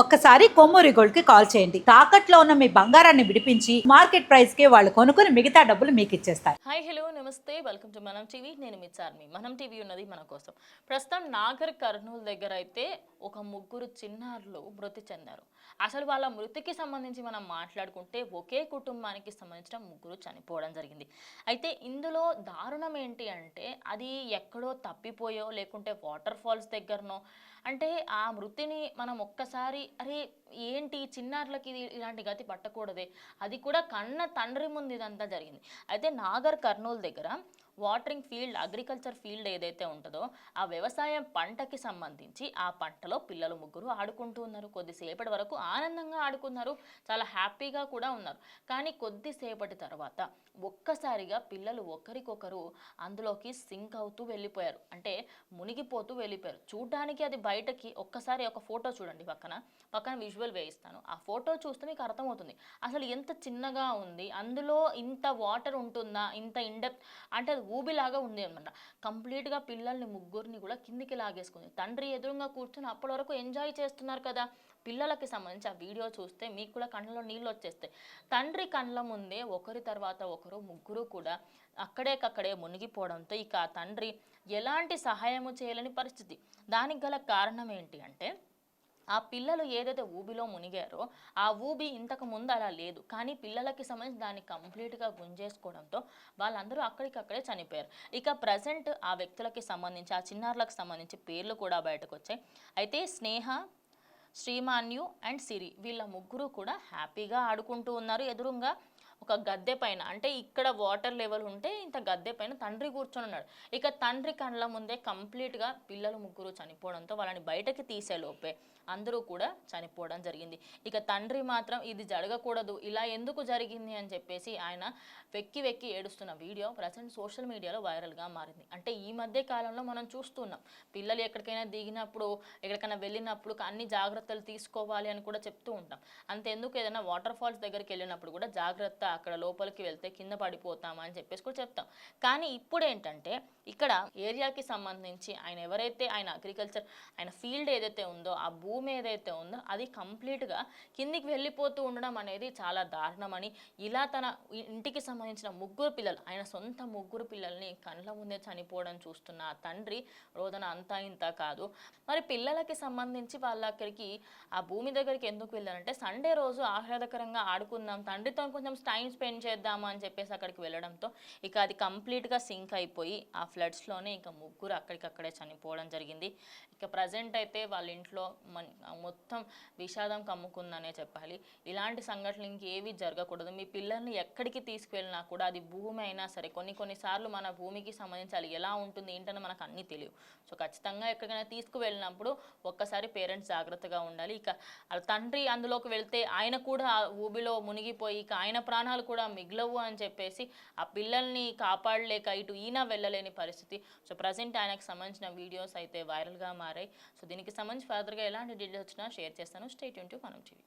ఒక్కసారి కొమ్మూరి గోల్డ్కి కాల్ చేయండి. తాకట్లో ఉన్న మీ బంగారాన్ని విడిపించి మార్కెట్ ప్రైస్కి వాళ్ళు కొనుక్కుని మిగతా డబ్బులు మీకు ఇచ్చేస్తారు. హాయ్ హలో నమస్తే. Welcome to Manam TV. నేను మీ చార్మి. మనం టీవీ ఉన్నది మన కోసం. ప్రస్తుతం నాగర్ కర్నూలు దగ్గర అయితే ఒక ముగ్గురు చిన్నారులు మృతి చెందారు. అసలు వాళ్ళ మృతికి సంబంధించి మనం మాట్లాడుకుంటే ఒకే కుటుంబానికి సంబంధించిన ముగ్గురు చనిపోవడం జరిగింది. అయితే ఇందులో దారుణం ఏంటి అంటే అది ఎక్కడో తప్పిపోయో లేకుంటే వాటర్ ఫాల్స్ దగ్గరనో అంటే ఆ మృతిని మనం ఒక్కసారి అరే ఏంటి? చిన్నారులకి ఇది ఇలాంటి గతి పట్టకూడదే. అది కూడా కన్న తండ్రి ముందు ఇదంతా జరిగింది. అయితే నాగర్ కర్నూలు దగ్గర వాటరింగ్ ఫీల్డ్ అగ్రికల్చర్ ఫీల్డ్ ఏదైతే ఉంటుందో ఆ వ్యవసాయం పంటకి సంబంధించి ఆ పంటలో పిల్లలు ముగ్గురు ఆడుకుంటూ ఉన్నారు. కొద్దిసేపటి వరకు ఆనందంగా ఆడుకున్నారు. చాలా హ్యాపీగా కూడా ఉన్నారు. కానీ కొద్దిసేపటి తర్వాత ఒక్కసారిగా పిల్లలు ఒకరికొకరు అందులోకి సింక్ అవుతూ వెళ్ళిపోయారు. అంటే మునిగిపోతూ వెళ్ళిపోయారు. చూడడానికి అది బయటకి ఒక్కసారి ఒక ఫోటో చూడండి పక్కన. పక్కన విజువల్ వేయిస్తాను. ఆ ఫోటో చూస్తే మీకు అర్థమవుతుంది. అసలు ఎంత చిన్నగా ఉంది. అందులో ఇంత వాటర్ ఉంటుందా? ఇంత ఇండెప్త్ అంటే అది ఊబిలాగా ఉంది అనమాట కంప్లీట్గా పిల్లల్ని ముగ్గురిని కూడా కిందికి లాగేసుకుంది. తండ్రి ఎదురుగా కూర్చొని అప్పటి వరకు ఎంజాయ్ చేస్తున్నారు కదా? పిల్లలకి సంబంధించి ఆ వీడియో చూస్తే మీకు కూడా కళ్ళలో నీళ్ళు వచ్చేస్తాయి. తండ్రి కళ్ళ ముందే ఒకరి తర్వాత ఒకరు ముగ్గురు కూడా అక్కడేకక్కడే మునిగిపోవడంతో ఇక ఆ తండ్రి ఎలాంటి సహాయము చేయలేని పరిస్థితి. దానికి గల కారణం ఏంటి అంటే ఆ పిల్లలు ఏదైతే ఊబిలో మునిగారో ఆ ఊబి ఇంతకు ముందు అలా లేదు. కానీ పిల్లలకి సంబంధించి దాన్ని కంప్లీట్గా గుంజేసుకోవడంతో వాళ్ళందరూ అక్కడికక్కడే చనిపోయారు. ఇక ప్రజెంట్ ఆ వ్యక్తులకి సంబంధించి ఆ చిన్నారులకు సంబంధించి పేర్లు కూడా బయటకు వచ్చాయి అయితే స్నేహ శ్రీమాన్యు అండ్ సిరి వీళ్ళ ముగ్గురు కూడా హ్యాపీగా ఆడుకుంటూ ఉన్నారు. ఎదురుగా ఒక గద్దె పైన అంటే ఇక్కడ వాటర్ లెవెల్ ఉంటే ఇంత గద్దె పైన తండ్రి కూర్చొని ఉన్నాడు. ఇక తండ్రి కళ్ళ ముందే కంప్లీట్గా పిల్లలు ముగ్గురు చనిపోవడంతో వాళ్ళని బయటకి తీసే లోపే అందరూ కూడా చనిపోవడం జరిగింది. ఇక తండ్రి మాత్రం ఇది జరగకూడదు ఇలా ఎందుకు జరిగింది అని చెప్పేసి ఆయన వెక్కి వెక్కి ఏడుస్తున్న వీడియో ప్రజెంట్ సోషల్ మీడియాలో వైరల్గా మారింది. అంటే ఈ మధ్య కాలంలో మనం చూస్తున్నాం పిల్లలు ఎక్కడికైనా దిగినప్పుడు ఎక్కడికైనా వెళ్ళినప్పుడు అన్ని జాగ్రత్తలు తీసుకోవాలి అని కూడా చెప్తూ ఉంటాం. అంతెందుకు ఏదైనా వాటర్ ఫాల్స్ దగ్గరికి వెళ్ళినప్పుడు కూడా జాగ్రత్త అక్కడ లోపలికి వెళ్తే కింద పడిపోతామా అని చెప్పేసి కూడా చెప్తాం. కానీ ఇప్పుడు ఏంటంటే ఇక్కడ ఏరియాకి సంబంధించి ఆయన ఎవరైతే ఆయన అగ్రికల్చర్ ఆయన ఫీల్డ్ ఏదైతే ఉందో ఆ భూమి ఏదైతే ఉందో అది కంప్లీట్గా కిందికి వెళ్ళిపోతూ ఉండడం అనేది చాలా దారుణమని ఇలా తన ఇంటికి సంబంధించిన ముగ్గురు పిల్లలు ఆయన సొంత ముగ్గురు పిల్లల్ని కండ్ల ముందే చనిపోవడం చూస్తున్న ఆ తండ్రి రోదన అంతా ఇంత కాదు. మరి పిల్లలకి సంబంధించి వాళ్ళ అక్కడికి ఆ భూమి దగ్గరికి ఎందుకు వెళ్ళారంటే సండే రోజు ఆహ్లాదకరంగా ఆడుకుందాం తండ్రితో కొంచెం టైం స్పెండ్ చేద్దాము అని చెప్పేసి అక్కడికి వెళ్ళడంతో ఇక అది కంప్లీట్గా సింక్ అయిపోయి ఆ ఫ్లడ్స్లోనే ఇంకా ముగ్గురు అక్కడికక్కడే చనిపోవడం జరిగింది. ఇక ప్రజెంట్ అయితే వాళ్ళ ఇంట్లో మన్- మొత్తం విషాదం కమ్ముకుందనే చెప్పాలి. ఇలాంటి సంఘటనలు ఇంకేవి జరగకూడదు. మీ పిల్లల్ని ఎక్కడికి తీసుకువెళ్ళినా కూడా అది భూమి అయినా సరే కొన్ని కొన్నిసార్లు మన భూమికి సంబంధించి అది ఎలా ఉంటుంది ఏంటని మనకు అన్నీ తెలియవు. సో ఖచ్చితంగా ఎక్కడికైనా తీసుకువెళ్ళినప్పుడు ఒక్కసారి పేరెంట్స్ జాగ్రత్తగా ఉండాలి. ఇక తండ్రి అందులోకి వెళ్తే ఆయన కూడా ఊబిలో మునిగిపోయి ఇక ఆయన ప్రాణాలు కూడా మిగలవు అని చెప్పేసి ఆ పిల్లల్ని కాపాడలేక ఇటు ఈయన వెళ్ళలేని పరిస్థితి. సో ప్రజెంట్ ఆయనకు సంబంధించిన వీడియోస్ అయితే వైరల్గా మారాయి. సో దీనికి సంబంధించి ఫర్దర్గా ఎలాంటి డీటెయిల్స్ వచ్చినా షేర్ చేస్తాను. స్టేట్ యూన్ టు మనం టీవీ.